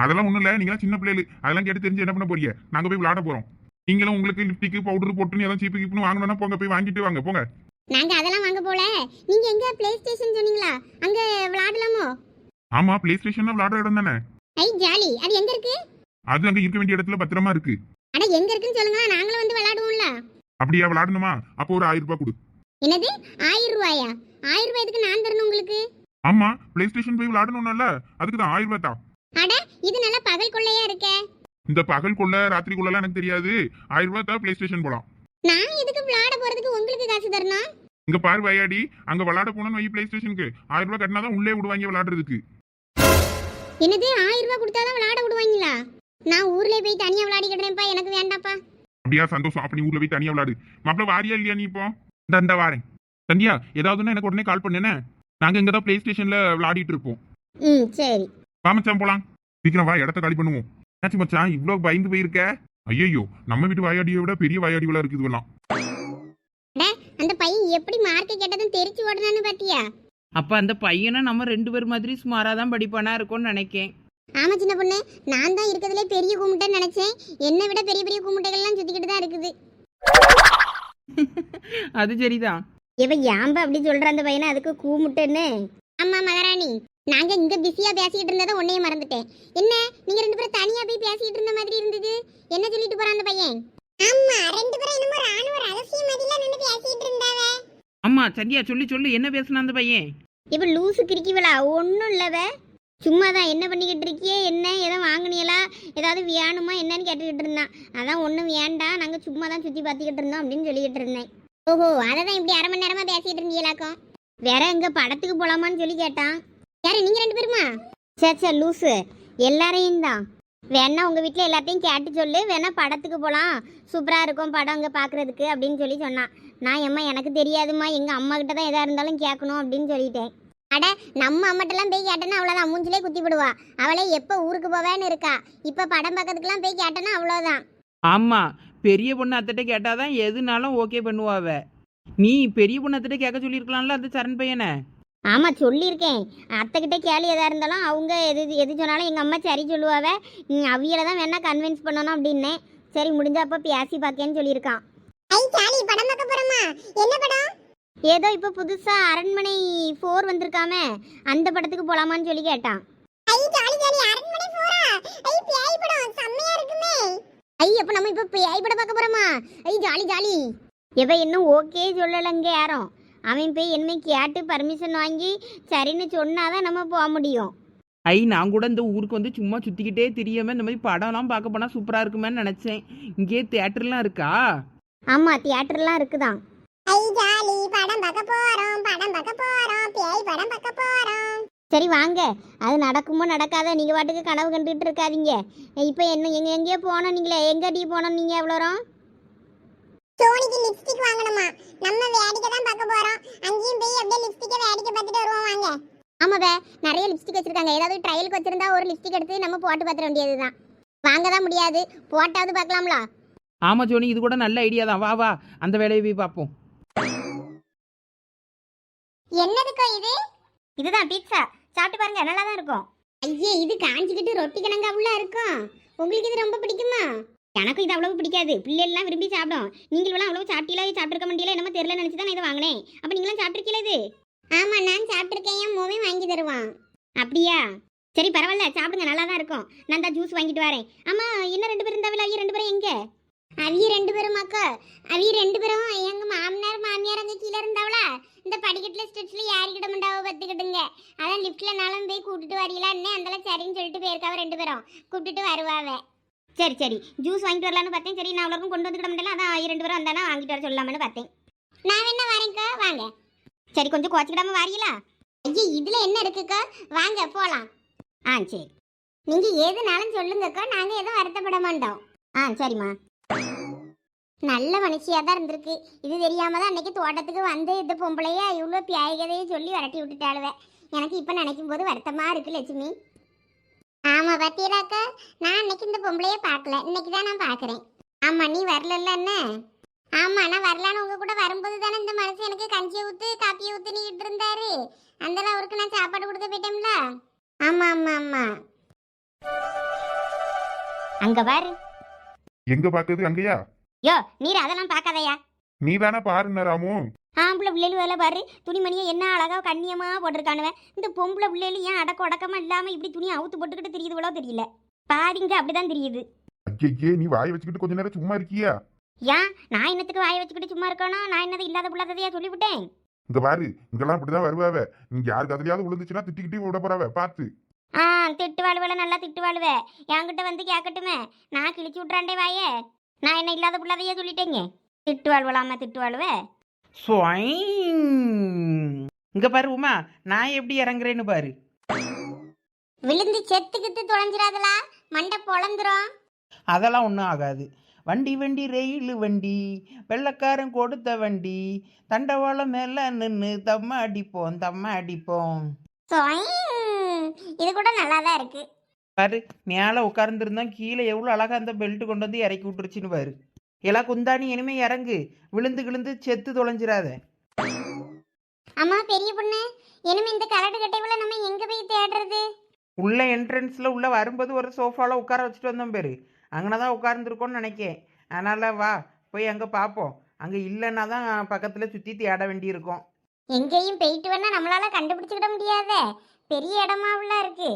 அதெல்லாம் ஒண்ணும் இல்ல. நீங்க சின்ன பிள்ளைகள். அதெல்லாம் கேட்டு தெரிஞ்சு என்ன பண்ண போறீங்க? நாங்க போய் விளையாட போறோம். நீங்களும் உங்களுக்கு லிப்டிக்கு பவுடர் போட்டுன்னு ஏதாவது சீப்பு கீப்புன்னு வாங்கணும்னா போங்க போய் வாங்கிட்டு வாங்க போங்க. நாங்க அதெல்லாம் வாங்க போல. நீங்க எங்க பிளே ஸ்டேஷன் சொன்னீங்களா? அங்க விளையாடலாமோ ஆமா பிளே ஸ்டேஷன்ல விளையாடுற இடம் தானே? ஐ ஜாலி. அது எங்க இருக்கு? அது அங்க இருக்க வேண்டிய இடத்துல பத்திரமா இருக்கு. அட எங்க இருக்குன்னு சொல்லுங்க. நாங்களும் வந்து விளையாடுவோம்ல அப்படியா விளையாடணுமா அப்போ ஒரு ஆயிரம் ரூபாய் கொடு. என்னது? ஆயிரம் ரூபாயா? ஆயிரம் ரூபாய் எதுக்கு நான் தரணும் உங்களுக்கு? ஆமா பிளே ஸ்டேஷன் போய் விளையாடணும்ல அதுக்கு தான் ஆயிரம் ரூபாய் தான். அட இது நல்லா பகல் கொள்ளையா இருக்கே. இந்த பகல் கொள்ள ராத்திரி கொள்ளலாம் எனக்கு தெரியாது. ஆயிரம் ரூபாய் தான் பிளே ஸ்டேஷன் போலாம். நான் எதுக்கு விளையாட போறதுக்கு உங்களுக்கு காசு தரணும்? இங்க பாரு வயாடி அங்க விளையாட போனோம்னு வை பிளே ஸ்டேஷனுக்கு ஆயிரம் ரூபாய் கட்டினாதான் உள்ளே விடுவாங்க விளையாடுறதுக்கு. என்னது ஆயிரம் ரூபாய் கொடுத்தாதான் விளையாட விடுவாங்களா? நான் ஊர்ல போய் தனியா விளையாடிக்கிட்டேன்ப்பா எனக்கு வேண்டாப்பா அப்படியா சந்தோஷம். அப்ப நீ ஊர்ல போய் தனியா விளையாடு. மாப்பிள வாரியா இல்லையா நீ இப்போ? இந்த இந்த வாரேன். தண்டியா ஏதாவதுன்னா எனக்கு உடனே கால் பண்ணுனே. நாங்க இங்க தான் பிளே ஸ்டேஷன்ல விளையாடிட்டு இருப்போம். ம் சரி. வா மச்சான் போலாம். சீக்கிரம் வா இடத்த காலி பண்ணுவோம். என்னாச்சு மச்சான்? இவ்வளவு பயந்து போயிருக்க? ஐயோ நம்ம வீட்டு வாயாடியை விட பெரிய வாயாடிகளா இருக்குது இதெல்லாம் அந்த பையன் எப்படி மார்க் கேட்டதும் தெரிச்சு ஓடுனான்னு பாத்தியா? அப்போ அந்த பையனை நம்ம ரெண்டு பேர் மாதிரி சுமாராக தான் படிப்பானா இருக்கும்னு நினைக்கேன். ஆமா சின்ன பொண்ணு. நான் தான் இருக்கிறதுலே பெரிய கும்பிட்டேன்னு நினைச்சேன். என்னை விட பெரிய பெரிய கும்பிட்டைகள்லாம் சுத்திக்கிட்டு தான் இருக்குது. அது சரிதான். இவ ஏம்ப அப்படி சொல்ற அந்த பையனை? அதுக்கு கூமுட்டேன்னு. ஆமா மகாராணி நாங்க இங்க பிஸியா பேசிக்கிட்டு இருந்ததை உன்னையே மறந்துட்டேன். என்ன? நீங்க ரெண்டு பேரும் தனியா போய் பேசிக்கிட்டு இருந்த மாதிரி இருந்தது? என்ன சொல்லிட்டு போறான் அந்த பையன்? ஆமா ரெண்டு பேரும் என்னமோ ராணுவ ரகசிய மாதிரில நின்னு பேசிட்டு இருந்தாவ. அம்மா சரியா சொல்லி சொல்லு என்ன பேசுனா அந்த பையன்? இப்ப லூசு கிறுக்கிவளா? ஒன்றும் இல்லவ சும்மா தான் என்ன பண்ணிக்கிட்டு இருக்கியே? என்ன? எதை வாங்குனியலா? ஏதாவது வேணுமா என்னன்னு கேட்டுக்கிட்டு இருந்தான். அதான் ஒன்றும் வேண்டாம் நாங்கள் சும்மா தான் சுற்றி பார்த்துக்கிட்டு இருந்தோம் அப்படின்னு சொல்லிக்கிட்டு இருந்தேன். ஓஹோ அதை தான் இப்படி அரை மணி நேரமாக பேசிகிட்டு இருந்தீங்களாக்கும் வேற எங்க படத்துக்கு போகலாமான்னு சொல்லி கேட்டான். யாரு நீங்கள் ரெண்டு பேருமா? சே சே லூசு. எல்லாரையும் தான். வேணா உங்கள் வீட்டில் எல்லாத்தையும் கேட்டு சொல்லு. வேணா படத்துக்கு போகலாம் சூப்பராக இருக்கும் படம் அங்கே பார்க்குறதுக்கு அப்படின்னு சொல்லி சொன்னான். நான் எம்மா எனக்கு தெரியாதும்மா. எங்கள் அம்மா கிட்ட தான் எதாக இருந்தாலும் கேட்கணும் அப்படின்னு சொல்லிட்டேன். அட நம்ம அம்மாட்டெல்லாம் போய் கேட்டேன்னா அவ்வளோதான் மூஞ்சிலே குத்தி விடுவா அவளே எப்போ ஊருக்கு போவேன்னு இருக்கா. இப்போ படம் பார்க்கறதுக்குலாம் போய் கேட்டேன்னா அவ்வளோதான் ஆமாம் பெரிய பொண்ணு அத்திட்ட கேட்டால் தான் எதுனாலும் ஓகே பண்ணுவாவ நீ பெரிய பொண்ணு அத்திட்ட கேட்க சொல்லியிருக்கலாம்ல அந்த சரண் பையனை? ஆமாம் சொல்லியிருக்கேன். அத்தைக்கிட்ட கேள்வி எதாக இருந்தாலும் அவங்க எது எது சொன்னாலும் எங்கள் அம்மா சரி சொல்லுவாவ. அவியலை தான் வேணா கன்வின்ஸ் பண்ணணும் அப்படின்னேன். சரி முடிஞ்சப்போ பேசி பார்க்கேன்னு சொல்லியிருக்கான். ஐ சாலி படம் பார்க்க போறோமா? என்ன படம்? ஏதோ இப்போ புதுசா அரண்மனை ஃபோர் வந்திருக்காமே அந்த படத்துக்கு போலாமான்னு சொல்லி கேட்டான். ஐ அப்ப நம்ம இப்போ பேய் படம் பார்க்க போறோமா? ஐ ஜாலி ஜாலி. இவ இன்னும் ஓகே சொல்லலைங்க யாரும். அவன் போய் இனிமே கேட்டு பர்மிஷன் வாங்கி சரின்னு சொன்னாதான் நம்ம போக முடியும். ஐ நான் கூட இந்த ஊருக்கு வந்து சும்மா சுற்றிக்கிட்டே தெரியாம இந்த மாதிரி படம்லாம் பார்க்க போனால் சூப்பராக இருக்குமேன்னு நினச்சேன். இங்கேயே தேட்டர்லாம் இருக்கா? ஆமா தியேட்டர்லாம் இருக்குதான். ஐ ஜாலி படம் பார்க்க போறோம் படம் பார்க்க போறோம் பேய் படம் பார்க்க போறோம். சரி வாங்க. அது நடக்குமோ நடக்காத நீங்க பாட்டுக்கு கனவு கண்டுட்டு இருக்காதீங்க. இப்போ என்ன எங்க எங்கேயோ போனோம் நீங்களே. எங்க அடி போனோம் நீங்க எவ்வளோ சோனிக்கு லிப்ஸ்டிக் வாங்கணுமா? நம்ம வேடிக்கை தான் பார்க்க போறோம். அங்கேயும் போய் அப்படியே லிப்ஸ்டிக்கை வேடிக்கை பார்த்துட்டு வருவோம் வாங்க. ஆமாவே நிறைய லிப்ஸ்டிக் வச்சிருக்காங்க. ஏதாவது ட்ரையலுக்கு வச்சிருந்தா ஒரு லிப்ஸ்டிக் எடுத்து நம்ம போட்டு பார்த்துட வேண்டியதுதான். வாங்க தான் முடியாது. போட்டாவது பார்க்கலாம்ல? ஆமாம் ஜோனி இது கூட நல்ல ஐடியா தான். வா வா அந்த வேலையை போய் பார்ப்போம். என்னதுக்கோ இது? இதுதான் பீட்சா சாப்பிட்டு பாருங்க நல்லா தான் இருக்கும். ஐயே இது காஞ்சிக்கிட்டு ரொட்டி கணங்க உள்ள இருக்கும். உங்களுக்கு இது ரொம்ப பிடிக்குமா? எனக்கும் இது அவ்வளவு பிடிக்காது. பிள்ளைகள்லாம் விரும்பி சாப்பிடும். நீங்களும் அவ்வளவு சாப்பிட்டீங்களா? சாப்பிட்டுருக்க முடியல என்னமோ தெரியல நினைச்சு தான் இதை வாங்கினேன். அப்ப நீங்களும் சாப்பிட்டுருக்கீங்களா இது? ஆமா நான் சாப்பிட்டுருக்கேன். என் மோவே வாங்கி தருவான். அப்படியா? சரி பரவாயில்ல. சாப்பிடுங்க. நல்லா தான் இருக்கும். நான் தான் ஜூஸ் வாங்கிட்டு வரேன். ஆமா இன்னும் ரெண்டு பேரும் இருந்தாவில ஐயா ரெண்டு பேரும் எங்க? அவிய ரெண்டு பேரும் அக்கா. அவிய ரெண்டு பேரும் எங்க மாமனார் மாமியார் அங்க கீழே இருந்தாவளா? இந்த படிக்கட்டுல ஸ்டெப்ஸ்ல ஏறிக்கிட மாட்டாவ பத்துக்கிட்டுங்க அதான் லிஃப்ட்ல நாளும் போய் கூட்டிட்டு வரீங்களான்னு அந்தல சரின்னு சொல்லிட்டு போயிருக்காவ ரெண்டு பேரும். கூப்பிட்டுட்டு வருவாவ. சரி சரி. ஜூஸ் வாங்கிட்டு வரலான்னு பார்த்தேன். சரி நான் அவ்வளோக்கும் கொண்டு வந்துக்கிட முடியல. அதான் இரண்டு பேரும் வந்தானா வாங்கிட்டு வர சொல்லலாம்னு பார்த்தேன். நான் என்ன வரேன்க்கா வாங்க. சரி கொஞ்சம் குறைச்சிக்கிடாம வாரீங்களா? ஐயா இதில் என்ன இருக்குக்கா வாங்க போகலாம் ஆ சரி. நீங்கள் எதுனாலும் சொல்லுங்கக்கா நாங்கள் எதுவும் வருத்தப்பட மாட்டோம். ஆ சரிம்மா. நல்ல மனுஷியாக தான் இருந்திருக்கு. இது தெரியாமல் தான் அன்றைக்கி தோட்டத்துக்கு வந்து இந்த பொம்பளைய இவ்வளோ பியாய்கதையை சொல்லி விரட்டி விட்டுட்டாளுவேன் எனக்கு இப்போ நினைக்கும் போது வருத்தமாக இருக்குது லட்சுமி. ஆமா பத்தியராக்கா நான் அன்னைக்கு இந்த பொம்பளைய பார்க்கல. இன்னைக்கு தான் நான் பார்க்குறேன். ஆமா நீ வரலல்ல என்ன? ஆமா நான் வரலான்னு உங்க கூட வரும்போது தானே இந்த மனசு எனக்கு கஞ்சியை ஊத்து காப்பியை ஊத்துனிக்கிட்டு இருந்தாரு. அந்தல அவருக்கு நான் சாப்பாடு கொடுக்க போயிட்டோம்ல? ஆமா ஆமா ஆமா. அங்க பாரு. எங்க பாக்குது அங்கயா? யோ நீர் அதெல்லாம் பார்க்காதயா. நீ தானே பாருன ராமு. ஆம்பளை பிள்ளைகள் வேலை பாரு துணிமணியை என்ன அழகா கண்ணியமா போட்டிருக்கானுவன் இந்த பொம்பளை பிள்ளைகள் ஏன் அடக்க உடக்கமா இல்லாம இப்படி துணி அவுத்து போட்டுக்கிட்டு தெரியுதுவளோ தெரியல. பாதிங்க அப்படிதான் தெரியுது. ஐயே நீ வாய் வச்சுக்கிட்டு கொஞ்ச நேரம் சும்மா இருக்கியா? ஏன்? நான் என்னத்துக்கு வாயை வச்சுக்கிட்டு சும்மா இருக்கணும் நான் என்னது இல்லாத புள்ளாததையா சொல்லிவிட்டேன்? இங்க பாரு இங்கெல்லாம் இப்படிதான் வருவாவ. நீங்க யாருக்கு அதுலயாவது விழுந்துச்சுன்னா திட்டிக்கிட்டே விட போறாவ பாத்து ஆ திட்டு வாழ்வேல நல்லா திட்டு வாழ்வே. என்கிட்ட வந்து கேட்கட்டுமே நான் கிழிச்சு விட்றாண்டே வாயே. நான் என்ன இல்லாத புள்ளாதையா சொல்லிட்டேங்க? திட்டு வாழ்வலாமா திட்டு வாழ்வே? இங்க பாரு உமா நான் எப்படி இறங்குறேன்னு பாரு. விழுந்து செத்துக்கிட்டு தொலைஞ்சிராதலா? மண்டை பொழந்துரும் அதெல்லாம் ஒன்றும் ஆகாது. வண்டி வண்டி ரெயில் வண்டி வெள்ளக்காரன் கொடுத்த வண்டி தண்டவாளம் மேலே நின்று தம்ம அடிப்போம் தம்ம அடிப்போம். இது கூட நல்லா தான் இருக்கு. பாரு மேலே உட்கார்ந்துருந்தோம் கீழே எவ்வளோ அழகா அந்த பெல்ட் கொண்டு வந்து இறக்கி விட்டுருச்சுன்னு பாரு. எல்லாம் குந்தாணி இனிமே இறங்கு. விழுந்து கிழுந்து செத்து தொலைஞ்சிராத. அம்மா பெரிய பொண்ணு இனிமே இந்த கரடு கட்டைவுல நம்ம எங்க போய் தேடுறது? உள்ள என்ட்ரன்ஸில் உள்ள வரும்போது ஒரு சோஃபாவில் உட்கார வச்சுட்டு வந்தோம் பேர். அங்கே தான் உட்கார்ந்துருக்கோன்னு நினைக்கேன். அதனால் வா போய் அங்கே பார்ப்போம் அங்கே இல்லைன்னா தான் பக்கத்தில் சுற்றி தேட வேண்டியிருக்கும். எங்கேயும் போயிட்டு வேணா நம்மளால கண்டுபிடிச்சுக்கிட முடியாதே. பெரிய இடமாவுல இருக்கு.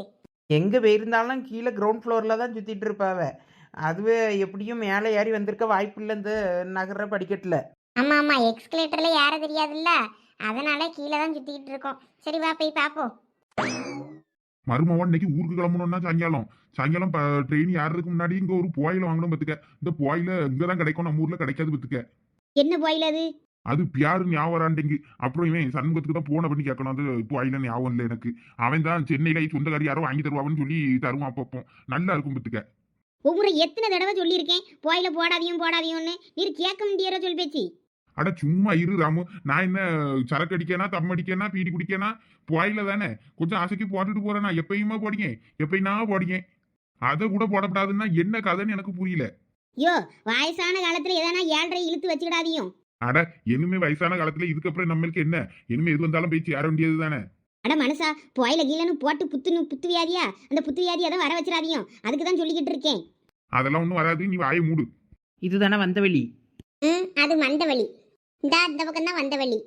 எங்கே போயிருந்தாலும் கீழே கிரவுண்ட் ஃப்ளோரில் தான் சுற்றிட்டு இருப்பாவ. அதுவே எப்படியும் மேலே ஏறி வந்திருக்க வாய்ப்பு இல்லை இந்த நகர படிக்கட்டில். ஆமா ஆமா எக்ஸ்கலேட்டர்ல யார தெரியாதுல்ல? அதனால கீழே தான் சுத்திக்கிட்டு இருக்கோம். சரி வா போய் பாப்போம். மருமவன் இன்னைக்கு ஊருக்கு கிளம்பணும்னா சாயங்காலம். சாயங்காலம் ட்ரெயின் ஏறதுக்கு முன்னாடி இங்க ஒரு புவாயில வாங்கணும் பத்துக்க. இந்த புவாயில இங்கதான் கிடைக்கும் நம்ம ஊர்ல கிடைக்காது பத்துக்க. என்ன போயில அது? அது பியாரு ஞாபகம் வராண்டிங்க அப்புறம் இவன் சண்முகத்துக்கு தான் போன பண்ணி கேட்கணும். அது புவாயில ஞாபகம் இல்லை எனக்கு. அவன் தான் சென்னையில சொந்தக்காரி யாரோ வாங்கி தருவான்னு சொல்லி தருவான் அப்பப்போ. நல்லா இருக்கும் பத்துக்க. ஒவ்வொரு எத்தனை தடவை சொல்லியிருக்கேன்? போயில போடாதியும் போடாதியும்னு. நீர் கேட்க முடியாத சொல் பேச்சு. அட சும்மா இரு ராமு. நான் என்ன சரக்கு அடிக்கனா தம் அடிக்கனா பீடி குடிக்கனா? புவாயில தானே. கொஞ்சம் ஆசைக்கு போட்டுட்டு போறேனா எப்பயுமா போடிங்க. எப்பயினா போடிங்க. அதை கூட போடப்படாதுன்னா என்ன கதைன்னு எனக்கு புரியல. யோ வயசான காலத்துல எதனா ஏழரை இழுத்து வச்சுக்கிடாதியும். அட இனிமே வயசான காலத்துல இதுக்கப்புறம் நம்மளுக்கு என்ன? இனிமே எது வந்தாலும் போய் சேர வேண்டியது தானே. அட மனுஷா போயில கீழன்னு போட்டு புத்து புத்து வியாதியா அந்த புத்து வியாதியை தான் வர வச்சிடாதியும். அதுக்கு தான் சொல்லிக்கிட்டு இருக்கேன். அதெல்லாம் ஒன்றும் வராது நீ வாயை மூடு. இதுதானே வந்த வழி? ம் அது வந்த வழி. இந்த இந்த பக்கம் தான் வந்த வழி.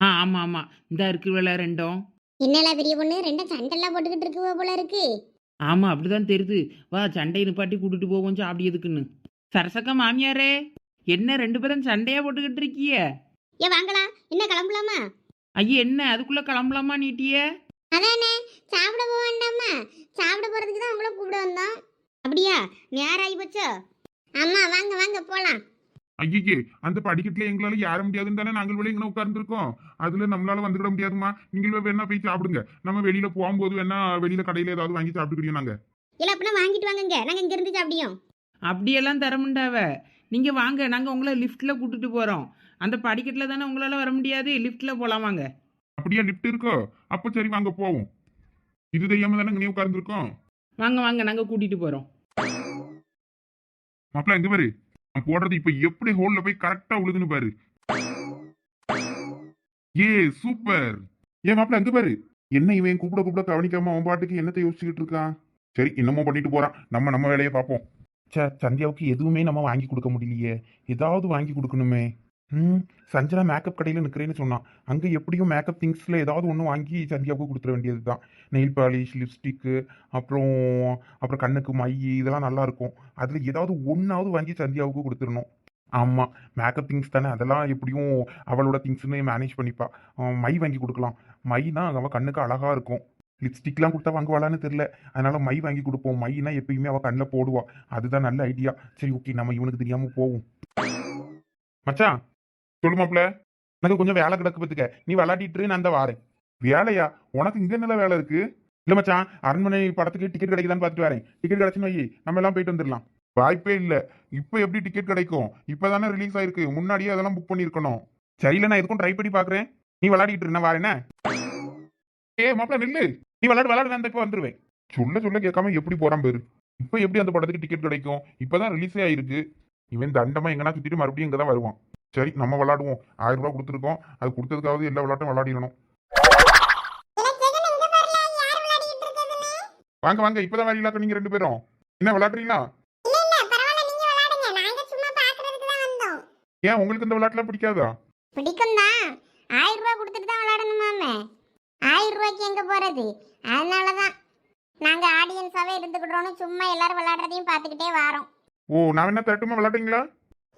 ஆ ஆமாம் ஆமாம் இந்த இருக்கு வேலை ரெண்டும். என்னல பெரிய பொண்ணு? ரெண்டும் சண்டெல்லாம் போட்டுக்கிட்டு இருக்கு போல இருக்கு. ஆமாம் அப்படிதான் தெரியுது வா சண்டை நிப்பாட்டி கூட்டிட்டு போவோம் சாப்பிடி எதுக்குன்னு. சரசக்கா மாமியாரே என்ன ரெண்டு பேரும் சண்டையா போட்டுக்கிட்டு இருக்கிய? ஏ வாங்களா என்ன கிளம்பலாமா? ஐயா என்ன? அதுக்குள்ள கிளம்பலாமா நீட்டிய? அதானே சாப்பிட போக வேண்டாமா? சாப்பிட போறதுக்கு தான் உங்களை கூப்பிட வந்தோம். அப்படியா? நேரம் ஆகி போச்சோ? ஆமா வாங்க வாங்க போலாம். ஐயே அந்த படிக்கட்டுல எங்களால ஏற முடியாதுன்னு தானே நாங்கள் வெளியே இங்கே உட்கார்ந்துருக்கோம். அதுல நம்மளால வந்துட முடியாதுமா நீங்கள் வேணா போய் சாப்பிடுங்க. நம்ம வெளியில போகும்போது வேணா வெளியில கடையில ஏதாவது வாங்கி சாப்பிட்டுக்கிறியோம் நாங்க. இல்ல அப்படின்னா வாங்கிட்டு வாங்கங்க. நாங்க இங்க இருந்து சாப்பிடியோம் அப்படியெல்லாம் தரமுண்டாவ நீங்கள் வாங்க நாங்கள் உங்களை லிஃப்ட்டில் கூட்டிட்டு போகிறோம் அந்த படிக்கட்டில் தானே உங்களால் வர முடியாது. லிஃப்ட்டில் போகலாம் வாங்க. அப்படியே லிஃப்ட் இருக்கோ? அப்ப சரி வாங்க போவோம். இது தெரியாம தானே இங்கே உட்கார்ந்துருக்கோம்? வாங்க வாங்க நாங்க கூட்டிட்டு போறோம். மாப்பிள்ள எங்க பாரு. நான் போடுறது இப்ப எப்படி ஹோல்ல போய் கரெக்டா உழுதுன்னு பாரு. ஏ சூப்பர் ஏன் மாப்பிள்ள எங்க பாரு. என்ன இவன் கூப்பிட கூப்பிட கவனிக்காம அவன் பாட்டுக்கு என்னத்தை யோசிச்சுக்கிட்டு இருக்கான்? சரி இன்னமும் பண்ணிட்டு போறான். நம்ம நம்ம வேலையை பார்ப்போம். சே சந்தியாவுக்கு எதுவுமே நம்ம வாங்கி கொடுக்க முடியலையே. ஏதாவது வாங்கி கொடுக்கணுமே. ம் சஞ்சனா மேக்கப் கடையில் நிற்கிறேன்னு சொன்னான். அங்கே எப்படியும் மேக்கப் திங்ஸில் ஏதாவது ஒன்று வாங்கி சந்தியாவுக்கு கொடுத்துட வேண்டியது தான் நெயில் பாலிஷ் லிப்ஸ்டிக்கு அப்புறம் அப்புறம் கண்ணுக்கு மை இதெல்லாம் நல்லா இருக்கும். அதில் ஏதாவது ஒன்றாவது வாங்கி சந்தியாவுக்கு கொடுத்துடணும். ஆமாம் மேக்கப் திங்ஸ் தானே. அதெல்லாம் எப்படியும் அவளோட திங்ஸ்னு மேனேஜ் பண்ணிப்பா. மை வாங்கி கொடுக்கலாம். மைனா அவள் கண்ணுக்கு அழகாக இருக்கும். லிப்ஸ்டிக்லாம் கொடுத்தா வாங்குவாளான்னு தெரில அதனால மை வாங்கி கொடுப்போம். மைனா எப்பயுமே அவள் கண்ணில் போடுவா. அதுதான் நல்ல ஐடியா சரி ஓகே நம்ம இவனுக்கு தெரியாமல் போவோம். மச்சான் சொல்லு மாப்ள எனக்கு கொஞ்சம் வேலை கிடக்கு பத்துக்க நீ விளையாடிட்டு நான் அந்த வாரேன். வேலையா? உனக்கு இங்க என்ன வேலை இருக்கு? இல்ல மச்சான் அரண்மனை படத்துக்கு டிக்கெட் கிடைக்குதான்னு பார்த்துட்டு வரேன். டிக்கெட் கிடைச்சுன்னு வை நம்ம எல்லாம் போயிட்டு வந்துடலாம். வாய்ப்பே இல்ல. இப்ப எப்படி டிக்கெட் கிடைக்கும்? இப்பதானே ரிலீஸ் ஆயிருக்கு. முன்னாடியே அதெல்லாம் புக் பண்ணிருக்கணும் சரியில்ல நான் எதுக்கும் ட்ரை பண்ணி பாக்குறேன் நீ விளையாடிட்டு இரு, நான் வரேனே ஏ மாப்பிள நில்லு. நீ விளாடு விளாடு நான் இப்போ வந்துருவேன். சொல்ல சொல்ல கேட்காம எப்படி போறான் பேரு. இப்ப எப்படி அந்த படத்துக்கு டிக்கெட் கிடைக்கும்? இப்பதான் ரிலீஸே ஆயிருக்கு. இவன் தண்டமா எங்கன்னா சுத்திட்டு மறுபடியும் இங்கதான் வருவான். சரி நம்ம விளையாடுவோம். ஆயிரம் ரூபாய் கொடுத்துருக்கோம். அது கொடுத்ததுக்காவது எல்லா விளையாட்டும் விளையாடிடணும். வாங்க வாங்க. இப்பதான் வரீங்களா நீங்க ரெண்டு பேரும். என்ன விளையாடுறீங்களா? ஏன் உங்களுக்கு இந்த விளையாட்டுலாம் பிடிக்காதா? பிடிக்கும் தான் ஆயிரம் ரூபாய் கொடுத்துட்டு தான் விளையாடணுமாமே? ஆயிரம் ரூபாய்க்கு எங்க போறது? அதனாலதான் நாங்க ஆடியன்ஸாவே இருந்துக்கிட்டோம்னு சும்மா எல்லாரும் விளையாடுறதையும் பார்த்துக்கிட்டே வரோம். ஓ நான் என்ன தட்டுமா விளையாடுறீங்களா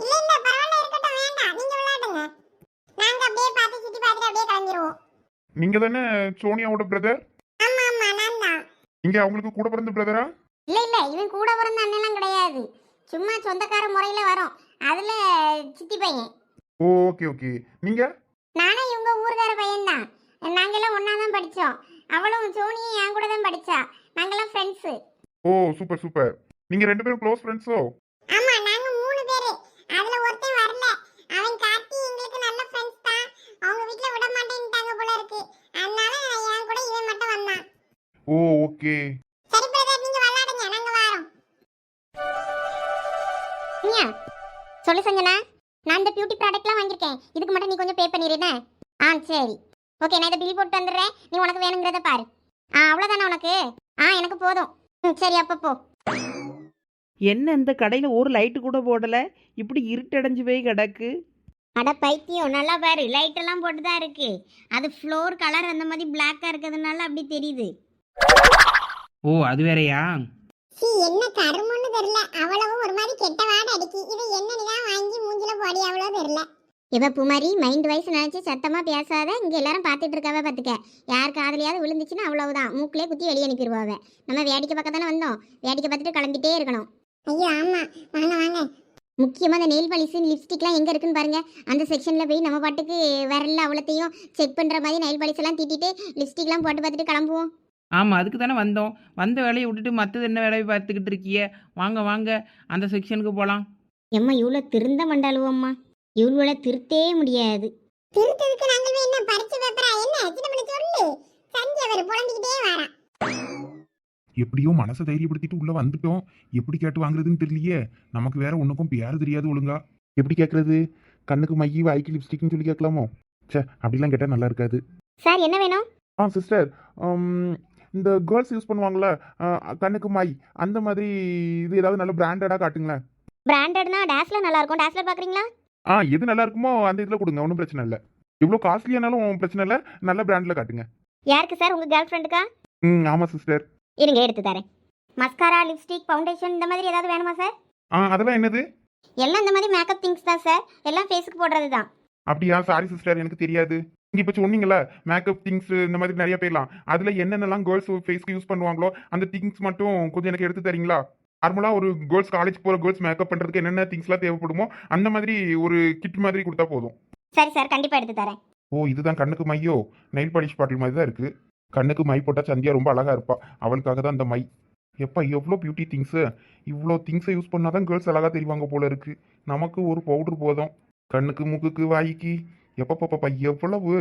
இல்ல இல்ல பரவாயில்ல இருக்கட்டும் வேண்டாம் நீங்க விளையாடுங்க நாங்க அப்படியே பார்த்து சுத்தி கிளம்பிடுவோம் நீங்க தானே சோனியாவோட பிரதர் ஆமா ஆமா நான் தான். நீங்க அவங்களுக்கு கூட பிறந்த பிரதரா இல்ல இல்ல இவன் கூட பிறந்த அண்ணெல்லாம் கிடையாது. சும்மா சொந்தக்கார முறையில வரோம். அதுல சித்தி பையன். ஓகே ஓகே நீங்க? நானும் இவங்க ஊர்கார பையன்தான். நாங்கெல்லாம் ஒண்ணா தான் படிச்சோம். அவளும் சோனியும் என் கூட தான் படிச்சா. நாங்கெல்லாம் ஃப்ரெண்ட்ஸு ஓ சூப்பர் சூப்பர் நீங்க ரெண்டு பேரும் க்ளோஸ் ஃப்ரெண்ட்ஸோ ஆமா நாங்க மூணு பேரு அதுல ஒருத்தன் வரல அவன் கார்த்தி எங்களுக்கு நல்ல ஃப்ரெண்ட்ஸ் தான் அவங்க வீட்ல விட மாட்டேன்ட்டாங்க போல இருக்கு அதனால என் கூட இவன் மட்டும் வந்தான் ஓ ஓகே. சரி பிரதர் நீங்க விளையாடுங்க நாங்க வரோம். நீயா சொல்லு சஞ்சனா நான் இந்த பியூட்டி ப்ராடக்ட்லாம் வாங்கியிருக்கேன். இதுக்கு மட்டும் நீ கொஞ்சம் பே பண்ணிடுறேன் ஆ சரி. ஓகே நான் இதை பில் போட்டு வந்துடுறேன். நீ உனக்கு வேணுங்கிறத பாரு. ஆ அவ்வளோதானே உனக்கு? ஆ எனக்கு போதும். ம் சரி அப்போ போ. என்ன இந்த கடையில் ஒரு லைட்டு கூட போடலை? இப்படி இருட்டடைஞ்சு போய் கிடக்கு. அட பைத்தியம் நல்லா பாரு. லைட் எல்லாம் போட்டு தான் இருக்கு. அது ஃப்ளோர் கலர் அந்த மாதிரி பிளாக்கா இருக்கிறதுனால அப்படி தெரியுது. ஓ அது வேறயா? சி என்ன கருமன்னு தெரியல. அவ்வளவும் ஒரு மாதிரி கெட்ட வாட அடிக்கி. இது என்னன்னு தான் வாங்கி மூஞ்சில போடி அவ்வளோ தெரியல. இவ புமாரி மைண்ட் வைஸ் நினைச்சு சத்தமா பேசாத. இங்க எல்லாரும் பார்த்துட்டு இருக்காவ பாத்துக்க. யார் காதுலயாவது விழுந்துச்சுன்னா அவ்வளவுதான். மூக்கிலே குத்தி வெளியே அனுப்பிடுவாவ நம்ம வேடிக்கை பார்க்க தானே வந்தோம். வேடிக்கை பார்த்துட்டு கிளம்பிட்டே இருக்கணும். ஐயோ ஆமா. வாங்க வாங்க. முக்கியமா அந்த நெயில் பாலிஷ் லிப்ஸ்டிக்லாம் எங்க இருக்குன்னு பாருங்க. அந்த செக்ஷன்ல போய் நம்ம பாட்டுக்கு விரல்ல அவ்வளோத்தையும் செக் பண்ற மாதிரி நெயில் பாலிஷ் எல்லாம் தீட்டிட்டு லிப்ஸ்டிக்லாம் போட்டு பார்த்துட்டு கிளம்புவோம். ஆமாம் அதுக்கு தானே வந்தோம். வந்த வேலையை விட்டுட்டு மற்றது என்ன வேலையை பார்த்துக்கிட்டு இருக்கியே? வாங்க வாங்க அந்த செக்ஷனுக்கு போகலாம் எம்மா இவ்வளோ திருந்த மண்டாளுவம்மா. இவ்வளோ திருத்தே முடியாது. திருத்ததுக்கு நாங்கள் என்ன பரிச்சு பேப்பரா என்ன? சின்ன பண்ணி சொல்லு. சஞ்சய் அவர் புலம்பிக்கிட்டே வரான். எப்படியோ மனசை தைரியப்படுத்திட்டு உள்ள வந்துட்டோம். எப்படி கேட்டு வாங்குறதுன்னு தெரியலையே. நமக்கு வேற ஒண்ணுக்கும் பேர் தெரியாது ஒழுங்கா. எப்படி கேட்கறது கண்ணுக்கு மையி வாய்க்கு லிப்ஸ்டிக்னு சொல்லி கேட்கலாமோ? ச்சே அப்படிலாம் கேட்டால் நல்லா இருக்காது. சார் என்ன வேணும்? ஆ சிஸ்டர் இந்த கேர்ள்ஸ் யூஸ் பண்ணுவாங்கள்ல கண்ணுக்கு மை அந்த மாதிரி இது ஏதாவது நல்ல பிராண்டடாக காட்டுங்களேன். பிராண்டட்னா டேஸ்ல நல்லா இருக்கும் டேஸ்ல பாக்குறீங்களா? ஆ எது நல்லா இருக்குமோ அந்த இதில் கொடுங்க ஒன்றும் பிரச்சனை இல்லை. இவ்வளோ காஸ்ட்லியானாலும் பிரச்சனை இல்லை நல்ல பிராண்டில் காட்டுங்க. யாருக்கு சார்? உங்க கேர்ள் ஃப்ரெண்டுக்கா ம் ஆமாம் சிஸ்டர் இருங்க எடுத்து தரேன். மஸ்காரா லிப்ஸ்டிக் ஃபவுண்டேஷன் இந்த மாதிரி ஏதாவது வேணுமா சார்? ஆ அதெல்லாம் என்னது? எல்லாம் இந்த மாதிரி மேக்கப் திங்ஸ் தான் சார். எல்லாம் ஃபேஸுக்கு போடுறது தான் அப்படியா? சாரி சிஸ்டர் எனக்கு தெரியாது. நீங்க இப்போ சொன்னீங்கல்ல மேக்கப் திங்ஸ் இந்த மாதிரி நிறைய பேர்லாம். அதுல என்னென்னலாம் கேர்ள்ஸ் ஃபேஸ்க்கு யூஸ் பண்ணுவாங்களோ அந்த திங்ஸ் மட்டும் கொஞ்சம் எனக்கு எடுத்து தரீங்களா? நார்மலாக ஒரு கேர்ள்ஸ் காலேஜ் போகிற கேர்ள்ஸ் மேக்கப் பண்ணுறதுக்கு என்னென்ன திங்ஸ்லாம் தேவைப்படுமோ அந்த மாதிரி ஒரு கிட் மாதிரி கொடுத்தா போதும். சரி சார். கண்டிப்பா எடுத்து தரேன். ஓ இதுதான் கண்ணுக்கு மையோ? நெயில் பாலிஷ் பாட்டில் மாதிரி தான் இருக்கு. கண்ணுக்கு மை போட்டால் சந்தியா ரொம்ப அழகா இருப்பா. அவளுக்காக தான் அந்த மை. எப்பா எவ்வளோ பியூட்டி திங்ஸு இவ்வளோ திங்ஸை யூஸ் பண்ணால் தான் கேர்ள்ஸ் அழகாக தெரிவாங்க போல இருக்கு. நமக்கு ஒரு பவுடர் போதும். கண்ணுக்கு மூக்குக்கு வாய்க்கு. எப்பப்பப்பா எவ்வளவு?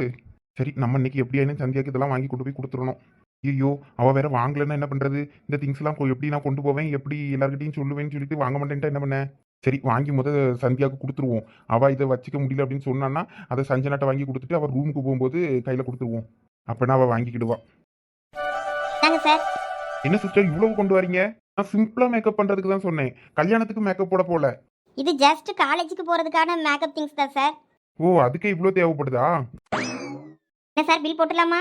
சரி நம்ம இன்னைக்கு எப்படியானு சந்தியாக்கு இதெல்லாம் வாங்கி கொண்டு போய் கொடுத்துடணும். ஐயோ அவள் வேற வாங்கலைன்னா என்ன பண்ணுறது இந்த திங்ஸ்லாம் எப்படி நான் கொண்டு போவேன்? எப்படி எல்லார்கிட்டையும் சொல்லுவேன்னு சொல்லிட்டு வாங்க மாட்டேன்ட்டா என்ன பண்ண? சரி வாங்கி முத சந்தியாவுக்கு கொடுத்துருவோம். அவள் இதை வச்சுக்க முடியல அப்படின்னு சொன்னான்னா அதை சஞ்சனாட்ட வாங்கி கொடுத்துட்டு அவள் ரூமுக்கு போகும்போது கையில் கொடுத்துருவோம். அப்போனா அவள் வாங்கிக்கிடுவா. என்ன சிஸ்டர் இவ்வளவு கொண்டு வரீங்க? நான் சிம்பிளாக மேக்கப் பண்ணுறதுக்கு தான் சொன்னேன். கல்யாணத்துக்கு மேக்கப் போட போல. இது ஜஸ்ட் காலேஜுக்கு போறதுக்கான மேக்கப் திங்ஸ் தான் சார் ஓ அதுக்கே இவ்வளோ தேவைப்படுதா? என்ன சார் பில் போட்டுலாமா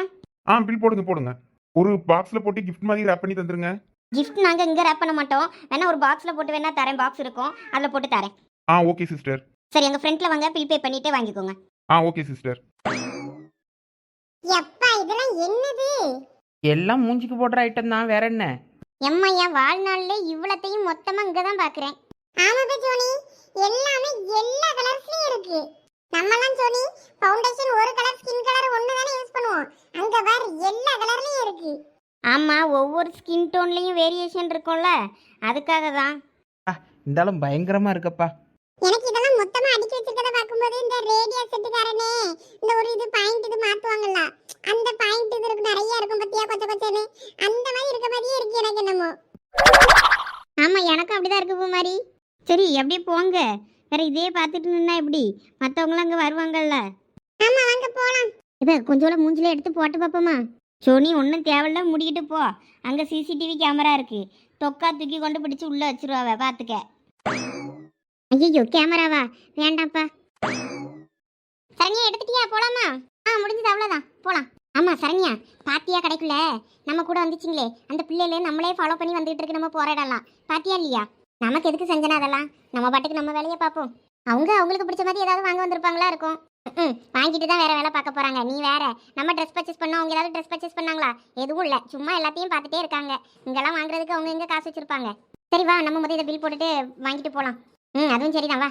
ஆ பில் போடுங்க போடுங்க. ஒரு பாக்ஸில் போட்டு கிஃப்ட் மாதிரி ரேப் பண்ணி தந்துருங்க. gift நாங்க இங்க ரேப் பண்ண மாட்டோம். வேணா ஒரு பாக்ஸ்ல போட்டு வேணா தரேன் பாக்ஸ் இருக்கும். அதுல போட்டு தரேன். ஆ ஓகே சிஸ்டர் சரி எங்க ஃப்ரெண்ட்ல வாங்க பில் பே பண்ணிட்டு வாங்கிக்கோங்க. ஆ ஓகே சிஸ்டர் எப்பா இதெல்லாம் என்னது? எல்லாம் மூஞ்சிக்கு போடுற ஐட்டம் தான் வேற என்ன? எம்மா என் வாழ்நாள்ல இவ்வளத்தையும் மொத்தமா இங்க தான் பாக்குறேன். ஆமாப்பா ஜோனி. எல்லாமே எல்லா கலர்ஸ்லயும் இருக்கு. நம்மலாம் ஜோனி ஃபவுண்டேஷன் ஒரு கலர் ஸ்கின் கலர் ஒண்ணு தானே யூஸ் பண்ணுவோம். அங்க பாரு எல்லா கலர்லயும் இருக்கு. ஆமா ஒவ்வொரு ஸ்கின் டோன்லயும் வேரியேஷன் இருக்கும்ல. அதுக்காக தான். இருந்தாலும் பயங்கரமாக இருக்கப்பா. எனக்கு இதெல்லாம் மொத்தமா அடுக்கி வச்சிருக்கத பாக்கும்போது இந்த ரேடியோ செட்டுக்காரனே இந்த ஒரு இது பாயிண்ட் இது மாத்துவாங்கல்ல அந்த பாயிண்ட் இது இருக்கு நிறைய இருக்கும் பத்தியா கொச்ச கொச்சன்னு. அந்த மாதிரி இருக்க மாதிரியே இருக்கு எனக்கு என்னமோ. ஆமா எனக்கும் அப்படிதான் இருக்கு பூமாரி சரி அப்படியே போங்க. வேற இதே பார்த்துட்டு நின்னா எப்படி? மற்றவங்களும் அங்கே வருவாங்கல்ல. ஆமா வாங்க போலாம். இதை கொஞ்சோட மூஞ்சில எடுத்து போட்டு பார்ப்போமா சோனி ஒன்றும் தேவையில்ல முடிக்கிட்டு போ. அங்கே சிசிடிவி கேமரா இருக்கு. தொக்கா தூக்கி கொண்டு பிடிச்சி உள்ளே வச்சிருவாவ பார்த்துக்க ஐயோ கேமராவா? வேண்டாம்ப்பா. சரண்யா எடுத்துட்டியா? போலாமா? ஆ முடிஞ்சது அவ்வளோதான் போகலாம் ஆமாம் சரண்யா பாத்தியா கடைக்குள்ள? நம்ம கூட வந்துச்சிங்களே. அந்த பிள்ளைகள நம்மளே ஃபாலோ பண்ணி வந்துகிட்டு இருக்கு நம்ம போராடலாம். பாத்தியா இல்லையா? நமக்கு எதுக்கு செஞ்சனா அதெல்லாம்? நம்ம பாட்டுக்கு நம்ம வேலையை பார்ப்போம். அவங்க அவங்களுக்கு பிடிச்ச மாதிரி ஏதாவது வாங்க வந்திருப்பாங்களா இருக்கும். ம் வாங்கிட்டு தான் வேற வேலை பார்க்க போறாங்க. நீ வேற. நம்ம ட்ரெஸ் பர்ச்சேஸ் பண்ணோம். அவங்க ஏதாவது ட்ரெஸ் பர்ச்சேஸ் பண்ணாங்களா? எதுவும் இல்லை. சும்மா எல்லாத்தையும் பார்த்துட்டே இருக்காங்க. இங்கெல்லாம் வாங்குறதுக்கு அவங்க எங்க காசு வச்சிருப்பாங்க? சரி வா. நம்ம முதல்ல இதை பில் போட்டுட்டு வாங்கிட்டு போகலாம் ம் அதுவும் சரிதான் வா.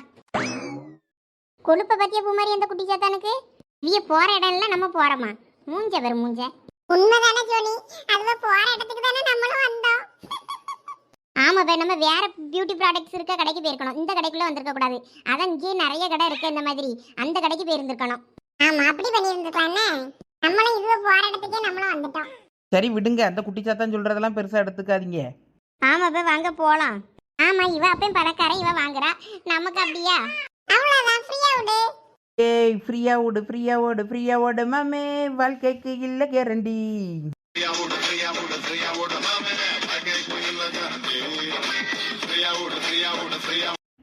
கொழுப்பை பத்திய பூமாரி அந்த குட்டி சாத்தானுக்கு? இவிய போற இடம் எல்லாம் நம்ம போறோமா? மூஞ்ச வேறு மூஞ்ச. உண்மைதானே ஜோனி. அதுவா போற இடத்துக்கு தானே நம்மளும் வந்தோம். ஆமா பே நம்ம வேற பியூட்டி ப்ராடக்ட்ஸ் இருக்க கடைக்கு போயிருக்கணும். இந்த கடைக்குள்ள வந்திருக்க கூடாது. அதான் இங்கே நிறைய கடை இருக்கு இந்த மாதிரி. அந்த கடைக்கு போயிருந்திருக்கணும். ஆமா அப்படி பண்ணியிருந்துக்கலாம்னே நம்மளும் இதுவா போற இடத்துக்கே நம்மளும் வந்துட்டோம். சரி விடுங்க. அந்த குட்டி சாத்தான் சொல்றதெல்லாம் பெருசா எடுத்துக்காதீங்க. ஆமா பே வாங்க போலாம். ஆமா இவ அப்பயும் பணக்காரன் இவ வாங்குறா. நமக்கு அப்படியா? அவ்வளவுதான். ஃப்ரீயா விடு. ஏய் ஃப்ரீயா ஓடு ஃப்ரீயா ஓடு ஃப்ரீயா ஓடு மாமே. வாழ்க்கைக்கு இல்ல கேரண்டி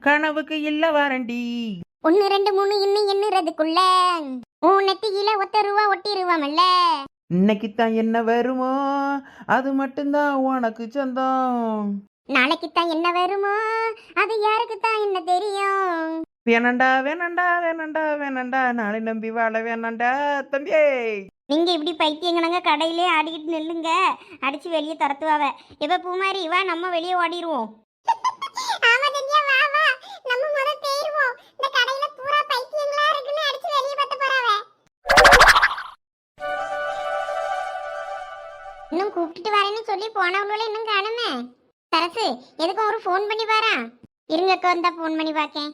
கனவுக்கு இல்ல வாரண்டி. ஒன்னு ரெண்டு மூணு இன்னும் எண்ணுறதுக்குள்ள. ஊனத்தியில ஒத்த ரூபா ஒட்டிருவாமல்ல இன்னைக்கு தான் என்ன வருமோ அது மட்டும்தான் உனக்கு சொந்தம். நாளைக்கு தான் என்ன வருமோ அது யாருக்கு தான் என்ன தெரியும்? வேணாண்டா வேணாண்டா வேணாண்டா வேணாண்டா நாளை நம்பி வாழ வேணாண்டா தம்பியே. நீங்க இப்படி பைத்தியங்கனங்க கடையிலே ஆடிக்கிட்டு நில்லுங்க. அடிச்சு வெளியே துரத்துவாவ. எப்ப பூமாரி வா நம்ம வெளியே ஓடிடுவோம் கடையில பூரா இன்னும் கூப்பிட்டுட்டு வரேன்னு சொல்லி போனவங்கள இன்னும் காணுமே. சரசு எதுக்கும் ஒரு ஃபோன் பண்ணி பாரா? இருங்கக்கா வந்தா ஃபோன் பண்ணி பார்க்கேன்